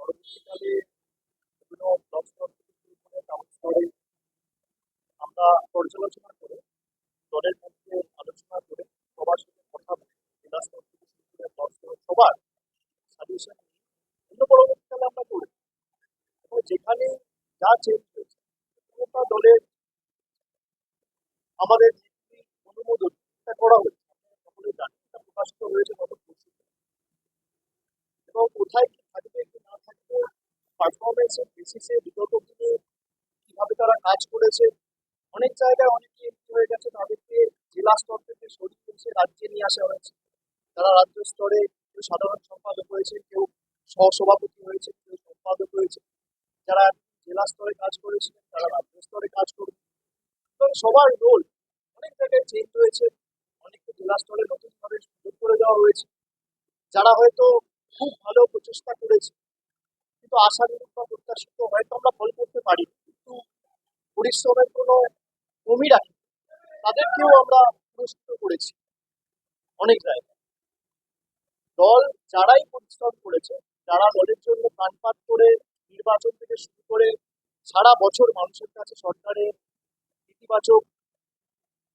পরবর্তীকালে বিভিন্ন আমরা পর্যালোচনা করে, দলের মধ্যে আলোচনা করে, সবার সাথে কথা বলে জেলা স্তর থেকে শুরু করে সবার সাজেশন নিয়ে অন্য পরবর্তীকালে আমরা করি। এবং যেখানে যা চেঞ্জ হয়েছে দলের আমাদের অনুমোদন করা হয়েছে আপনারা সকলে জানেন এটা প্রকাশিত হয়েছে গত পরশু এবং কোথায় কি থাকবে কি না থাকবে পারফরমেন্সের বেসিসে বিগত দিনে কীভাবে তারা কাজ করেছে, অনেক জায়গায় অনেকে হয়ে গেছে তাদেরকে জেলা স্তর থেকে সরিয়ে এসে রাজ্যে নিয়ে আসা হয়েছে। তারা রাজ্য স্তরে কেউ সাধারণ সম্পাদক হয়েছে, কেউ সহসভাপতি হয়েছে, কেউ সম্পাদক হয়েছে। যারা জেলা স্তরে কাজ করেছিলেন তারা রাজ্য স্তরে কাজ করবে। এবং সবার রোল অনেক জায়গায় চেঞ্জ হয়েছে, অনেককে জেলা স্তরে নতুনভাবে সুযোগ করে দেওয়া হয়েছে। যারা হয়তো খুব ভালো প্রচেষ্টা করেছে কিন্তু আশানুরূপ বা প্রত্যাশিত হয়তো আমরা ফল করতে পারি, কিন্তু পরিশ্রমের কোনো কমই রাখি তাদেরকেও আমরা পুরস্কৃত করেছি অনেক জায়গায়। দল যারাই পরিশ্রম করেছে, যারা দলের জন্য প্রাণপাত করে নির্বাচন থেকে শুরু করে সারা বছর মানুষের কাছে সরকারের ইতিবাচক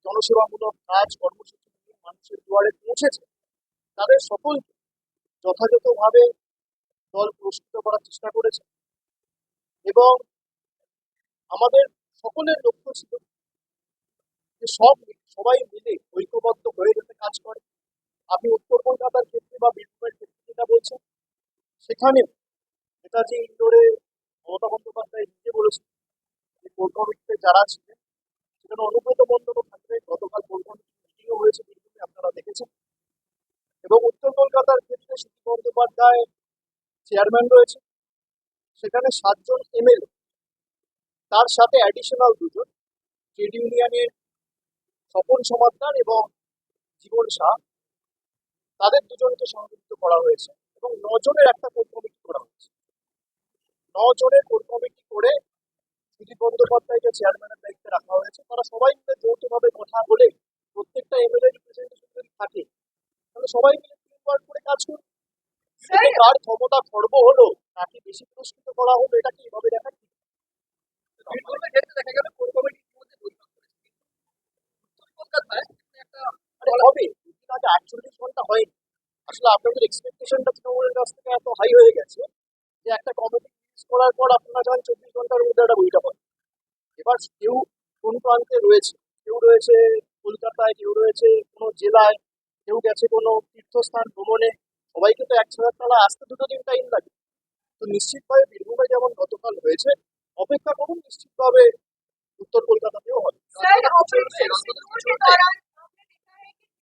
জনসেবামূলক কাজ, কর্মসূচি মানুষের দুয়ারে পৌঁছেছে, তাদের সকলকে যথাযথভাবে দল পুরস্কৃত করার চেষ্টা করেছে। এবং আমাদের সকলের লক্ষ্য ছিল যে সব সবাই মিলে ঐক্যবদ্ধ হয়ে যাতে কাজ করে। আপনি উত্তর কলকাতার ক্ষেত্রে বা বীরভূমের ক্ষেত্রে যেটা বলছেন, সেখানে নেতাজি ইন্ডোরে মমতা বন্দ্যোপাধ্যায় নিজে বলেছেন যে কোর কমিটিতে যারা ছিলেন, সেখানে অনুব্রত থাকবে গতকাল কোর মিটিংও হয়েছে বীরভূমে, আপনারা দেখেছেন। এবং উত্তর কলকাতার ক্ষেত্রে সুদীপ বন্দ্যোপাধ্যায় চেয়ারম্যান রয়েছে। সেখানে সাতজন এমএলএ, তার সাথে অ্যাডিশনাল দুজন ট্রেড ইউনিয়নের স্বপন সমাদ্দার এবং জীবন শাহ তাদের দুজনকে সংযুক্ত করা হয়েছে এবং নজনের একটা কোর কমিটি করা হয়েছে। নজনের কোর কমিটি করে সুদীপ বন্দ্যোপাধ্যায়কে চেয়ারম্যানের দায়িত্বে রাখা হয়েছে, তারা সবাই মিলে যৌথভাবে কথা বলে প্রত্যেকটা এমএলএ রিপ্রেজেন্টেশন যদি থাকে। তাহলে সবাই মিলে টিম ওয়ার্ক করে কাজ করবে এতে কার ক্ষমতা খর্ব হলো তাকে বেশি পুরস্কৃত করা হলো এটা কি এভাবে দেখা ঠিক দেখা গেল কোর কলকাতায় একটা হবে আগে আটচল্লিশ ঘণ্টা হয়নি। আসলে আপনাদের এক্সপেকটেশনটা তৃণমূলের কাছ থেকে এত হাই হয়ে গেছে যে একটা কমিটি রিলিজ করার পর আপনারা চব্বিশ ঘণ্টার মধ্যে একটা বইটা এবার কেউ কোন প্রান্তে রয়েছে? কেউ রয়েছে কলকাতায় কেউ রয়েছে কোনো জেলায় কেউ গেছে কোনো তীর্থস্থান ভ্রমণে সবাইকে তো এক ছাড়ার তলা আসতে দুটো দিন টাইম লাগে। তো নিশ্চিতভাবে বীরভূমে যেমন গতকাল হয়েছে অপেক্ষা করুন নিশ্চিতভাবে উত্তর কলকাতাতেও হবে।